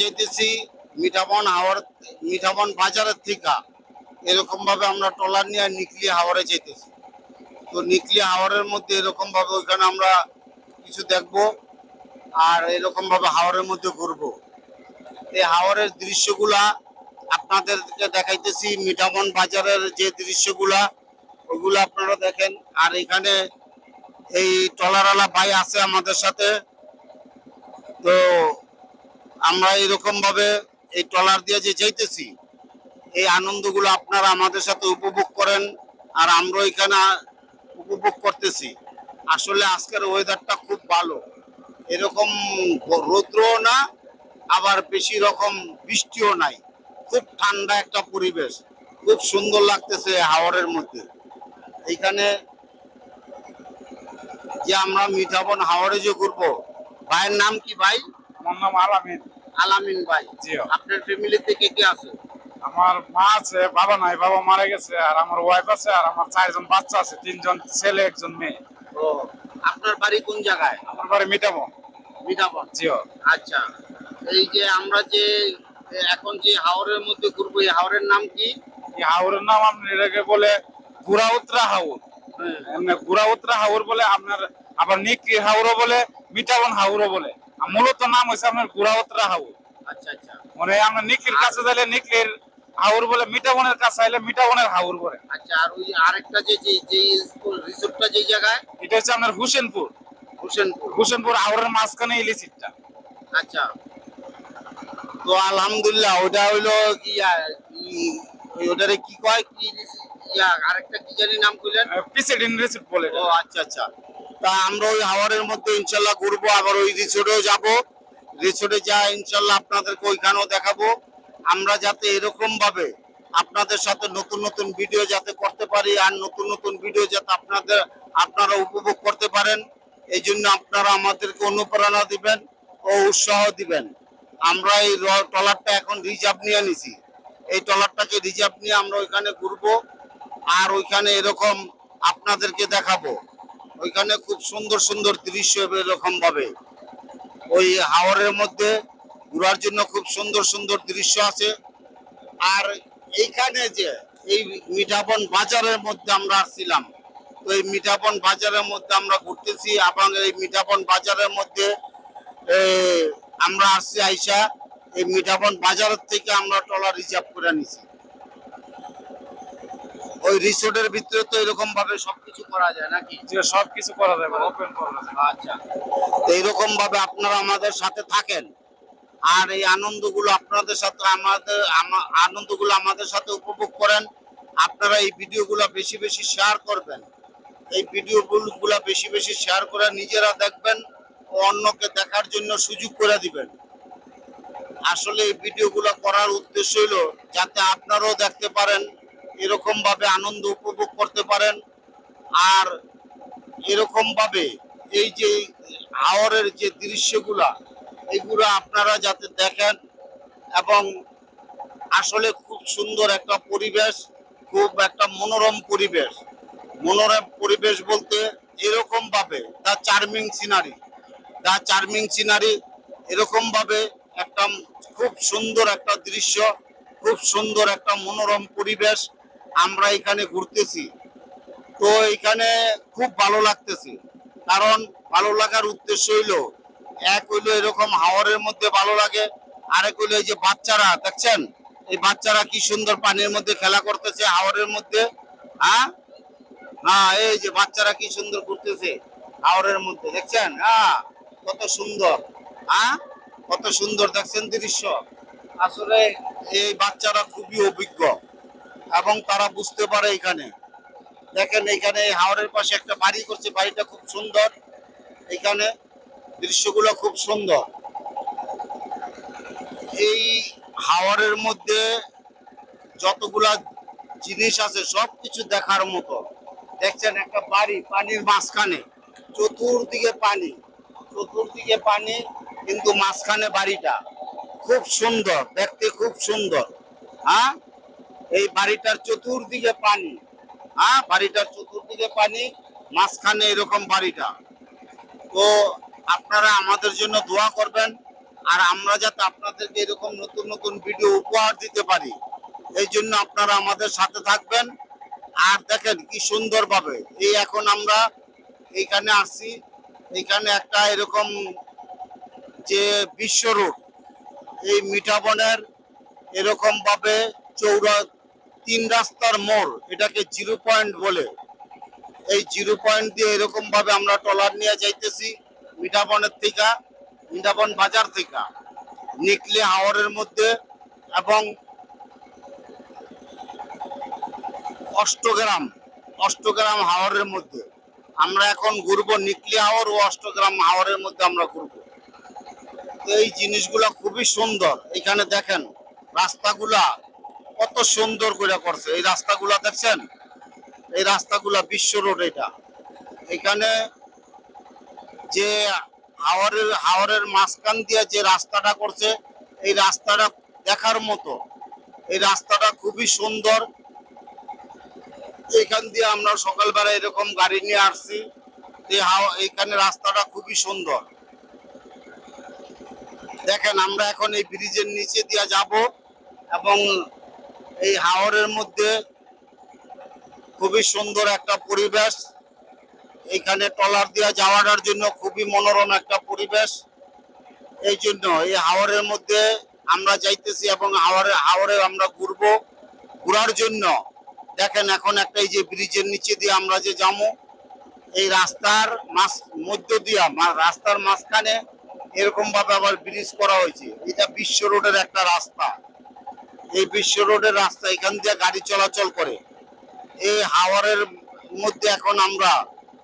যেতেছি মিঠাবন হাওড় মিঠাবন বাজারের থেকে এরকম ভাবে আমরা ট্রলার নিয়ে নিকলি হাওড়ে যেতেছি। তো নিকলি হাওড়ের মধ্যে এরকম ভাবে ওইখানে আমরা কিছু দেখব আর এরকম ভাবে হাওড়ের মধ্যে ঘুরবো। এই হাওড়ের দৃশ্যগুলা আপনাদেরকে দেখাইতেছি মিঠাবন বাজারের যে দৃশ্যগুলা, ওগুলো আপনারা দেখেন। আর এখানে এই ট্রলারওয়ালা ভাই আছে আমাদের সাথে। তো আমরা এরকম ভাবে এই ট্রলার দিয়ে যে যাইতেছি, এই আনন্দগুলো আপনারা আমাদের সাথে উপভোগ করেন আর আমরা এখানে উপভোগ করতেছি। আসলে আজকের ওয়েদারটা খুব ভালো। এরকম রৌদ্রও না, আবার বেশি রকম বৃষ্টিও নাই। খুব ঠান্ডা একটা পরিবেশ। খুব সুন্দর লাগতেছে হাওড়ের মধ্যে। এইখানে যে আমরা মিঠাবন হাওড়ে যে ঘুরবো, ভাইয়ের নাম কি ভাই? আমার নাম আলামিন। আলামিন ভাই জি। আপনার ফ্যামিলিতে কে কে আছে? আমার মা আছে বাবা নাই বাবা মারা গেছে আর আমার ওয়াইফ আছে আর আমার চারজন বাচ্চা আছে তিনজন ছেলে একজন মেয়ে। ও আপনার বাড়ি কোন জায়গায়? আমার বাড়ি মিটাবো মিঠাবন জিও আচ্ছা এই যে আমরা যে এখন যে হাওরের মধ্যে ঘুরবো এই হাওরের নাম কি? এই হাওরের নাম আপনি এটাকে বলে গুড়াউত্রা হাওর। হ্যাঁ, এমনি গুড়াউত্রা হাওর বলে আপনার আবার নিকরি হাওরও বলে মিটাবন হাওরও বলে। মূলত নাম হচ্ছে আপনার গুড়াউত্রা হাওর আচ্ছা আচ্ছা। মানে আমরা নিকলির কাছে যাইলে নিকলির হাওর বলে মিটাবনের কাছে আইলে মিটাবনের হাওর বলে। আচ্ছা আর ওই আরেকটা যে যে যে রিসোর্টটা যে জায়গায়? এটা হচ্ছে আপনার হুসেনপুর। হোসেনপুর। হুসেনপুর হাওরের মাঝখানে ইলিশিটটা আচ্ছা। তো আলহামদুলিল্লাহ ওটা হইল কি ওটারে কি কয়? কি ইয়া আরেকটা কি জানি নাম কইলেন? পিসেডিন রিসিট বলে ও আচ্ছা আচ্ছা। তা আমরা ওই হাওয়ারের মধ্যে ইনশাল্লাহ ঘুরবো, আবার ওই রিসোর্টেও যাব। রিসোর্টে যা, ইনশাল্লাহ আপনাদেরকে ওইখানেও দেখাবো। আমরা যাতে এরকম ভাবে আপনাদের সাথে নতুন নতুন ভিডিও যাতে করতে পারি, আর নতুন নতুন ভিডিও যাতে আপনাদের, আপনারা উপভোগ করতে পারেন, এই জন্য আপনারা আমাদেরকে অনুপ্রেরণা দিবেন ও উৎসাহ দিবেন। আমরা এই ট্রলারটা এখন রিজার্ভ নিয়ে নিছি। এই ট্রলারটাকে রিজার্ভ নিয়ে আমরা ওইখানে ঘুরবো, আর ওইখানে এরকম আপনাদেরকে দেখাবো। ওইখানে খুব সুন্দর সুন্দর দৃশ্য এরকম ভাবে। ওই হাওরের মধ্যে ঘোরার জন্য খুব সুন্দর সুন্দর দৃশ্য আছে। আর এইখানে যে এই মিঠাবন বাজারের মধ্যে আমরা আসছিলাম, তো এই বাজারের মধ্যে আমরা ঘুরতেছি। এবং এই মিঠাবন বাজারের মধ্যে আমরা আসছি আইসা, এই মিঠাবন বাজারের থেকে আমরা ট্রলার রিজার্ভ করে নিছি। ওই রিসোর্টের ভিতরে তো এরকম ভাবে সবকিছু করা যায় নাকি? যে সব কিছু করা যাবে ওপেন করা যাবে। আচ্ছা। এইরকম ভাবে আপনারা আমাদের সাথে থাকেন? আর এই আনন্দগুলো আপনাদের সাথে আমাদের আমা- আনন্দগুলো আমাদের সাথে উপভোগ করেন। আপনারা এই ভিডিওগুলো বেশি বেশি শেয়ার করবেন। এই ভিডিওগুলো বেশি বেশি শেয়ার করে নিজেরা দেখবেন ও অন্যকে দেখার জন্য সুযোগ করে দিবেন। আসলে এই ভিডিওগুলো করার উদ্দেশ্য হলো যাতে আপনারাও দেখতে পারেন এরকম ভাবে আনন্দ উপভোগ করতে পারেন। আর এরকম ভাবে এই যে হাওরের যে দৃশ্যগুলা, এগুলো আপনারা যাতে দেখেন এবং আসলে খুব সুন্দর একটা পরিবেশ, খুব একটা মনোরম পরিবেশ। মনোরম পরিবেশ বলতে এরকম ভাবে the charming scenery. The charming scenery এরকম ভাবে একটা খুব সুন্দর একটা দৃশ্য, খুব সুন্দর একটা মনোরম পরিবেশ আমরা এখানে ঘুরতেছি। তো এখানে খুব ভালো লাগতেছে। কারণ ভালো লাগার উদ্দেশ্য হইল, এক হইল এরকম হাওয়ারের মধ্যে ভালো লাগে, আরেক হইল এই যে বাচ্চারা, দেখছেন? এই বাচ্চারা কি সুন্দর পানির মধ্যে খেলা করতেছে হাওয়ারের মধ্যে হ্যাঁ? হ্যাঁ এই যে বাচ্চারা কি সুন্দর ঘুরতেছে হাওরের মধ্যে, দেখছেন? হ্যাঁ কত সুন্দর হ্যাঁ? কত সুন্দর, দেখছেন দৃশ্য? আসলে এই বাচ্চারা খুবই অভিজ্ঞ। এবং তারা বুঝতে পারে এখানে। দেখেন এখানে এই হাওরের পাশে একটা বাড়ি করছে, বাড়িটা খুব সুন্দর। এখানে দৃশ্যগুলো খুব সুন্দর। এই হাওরের মধ্যে যতগুলা জিনিস আছে সব কিছু দেখার মতো। দেখছেন একটা বাড়ি, পানির মাঝখানে, চতুর্দিকে পানি চতুর্দিকে পানি, কিন্তু মাঝখানে বাড়িটা। খুব সুন্দর, দেখতে খুব সুন্দর। হ্যাঁ? এই বাড়িটার চতুর্দিকে পানি। হ্যাঁ বাড়িটার চতুর্দিকে পানি, মাঝখানে এরকম বাড়িটা। তো আপনারা আমাদের জন্য দোয়া করবেন, আর আমরা যাতে আপনাদেরকে এরকম নতুন নতুন ভিডিও উপহার দিতে পারি। এই জন্য আপনারা আমাদের সাথে থাকবেন। আর দেখেন কি সুন্দরভাবে, এই এখন আমরা এইখানে আসছি। এইখানে একটা এরকম যে বিশ্ব রোড, এই মিঠাবনের এরকম ভাবে চৌরা তিন রাস্তার মোড়, এটাকে জিরো পয়েন্ট বলে। এই জিরো পয়েন্ট দিয়ে এরকম ভাবে আমরা ট্রলার নিয়ে যাইতেছি মিঠাবনের থেকে মিঠাবন বাজার থেকে, নিকলে হাওরের মধ্যে এবং অষ্টগ্রাম অষ্টগ্রাম হাওরের মধ্যে। আমরা এখন ঘুরবো নিকলি হাওর ও অষ্টগ্রাম হাওরের মধ্যে আমরা ঘুরবো। এই জিনিসগুলা খুবই সুন্দর। এখানে দেখেন, রাস্তাগুলা কত সুন্দর করে করছে। এই রাস্তাগুলা দেখছেন? এই রাস্তাগুলা বিশ্ব রোড এটা। এখানে যে হাওরের হাওরের মাঝখান দিয়ে যে রাস্তাটা করছে, এই রাস্তাটা দেখার মতো। এই রাস্তাটা খুবই সুন্দর। এখান দিয়ে আমরা সকালবেলা এরকম গাড়ি নিয়ে আসছি। এই হাওয়া এখানে রাস্তাটা খুবই সুন্দর। দেখেন, আমরা এখন এই ব্রিজের নিচে দিয়ে যাব এবং এই হাওরের মধ্যে খুবই সুন্দর একটা পরিবেশ। এখানে ট্রলার দিয়ে যাওয়াটার জন্য খুবই মনোরম একটা পরিবেশ। এই জন্য এই হাওরের মধ্যে আমরা যাইতেছি এবং হাওরে হাওরে আমরা ঘুরবো। ঘোরার জন্য দেখেন এখন একটা এই যে ব্রিজের নিচে দিয়ে আমরা যে যাব, এই রাস্তার মাঝ মধ্য দিয়া রাস্তার মাঝখানে এরকম ভাবে আবার ব্রিজ করা হয়েছে। এটা বিশ্ব রোডের একটা রাস্তা। এই বিশ্ব রোডের রাস্তা এখান দিয়ে গাড়ি চলাচল করে। এই হাওয়ারের মধ্যে এখন আমরা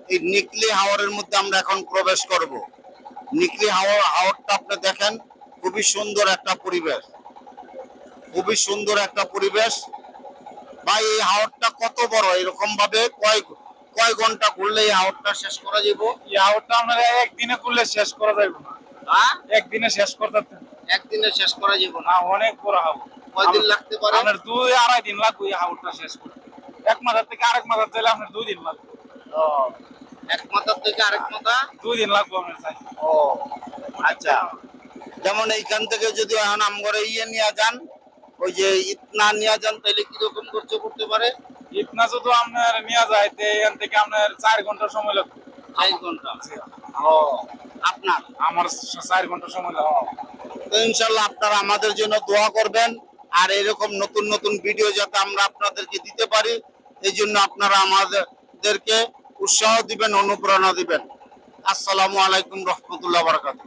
এই নিকলি হাওয়ারের মধ্যে আমরা এখন প্রবেশ করব। নিকলি হাওয়ার হাওয়ারটা আপনি দেখেন খুবই সুন্দর একটা পরিবেশ। খুবই সুন্দর একটা পরিবেশ। ভাই এই হাওয়ারটা কত বড়? এরকম ভাবে কয় কয় ঘণ্টা ঘুরলে এই হাওয়ারটা শেষ করা যাব এই হাওরটা আপনারা একদিনে করলে শেষ করা যাবে না। হ্যাঁ? একদিনে শেষ করতে একদিনে শেষ করা যাব না। না অনেক বড় হাওর। কয়দিন লাগতে পারে? আপনার দুই আড়াই দিন লাগবে হাওরটা শেষ করতে এক মাথার থেকে আরেক মাথার চাইলে আপনার দুই দিন লাগবে। ও, এক মাথার থেকে আরেক মাথা? দুই দিন লাগবে আপনার চাই ও আচ্ছা। যেমন এইখান থেকে যদি এখন আমগরে ইয়ে নিয়ে যান ওই যে ইতনা নিয়ে যান তাহলে কীরকম খরচ করতে পারে? ইতনা যদি আপনার নিয়ে যায় তো এখান থেকে আপনার চার ঘণ্টা সময় লাগবে। চার ঘণ্টা? ও আপনার? আমার চার ঘণ্টা সময় লাগবে। তো ইনশাল্লাহ আপনারা আমাদের জন্য দোয়া করবেন। আর এরকম নতুন নতুন ভিডিও যাতে আমরা আপনাদেরকে দিতে পারি, এই জন্য আপনারা আমাদেরকে উৎসাহ দিবেন, অনুপ্রেরণা দিবেন। আসসালামু আলাইকুম রহমতুল্লাহ বারাকাতুহ।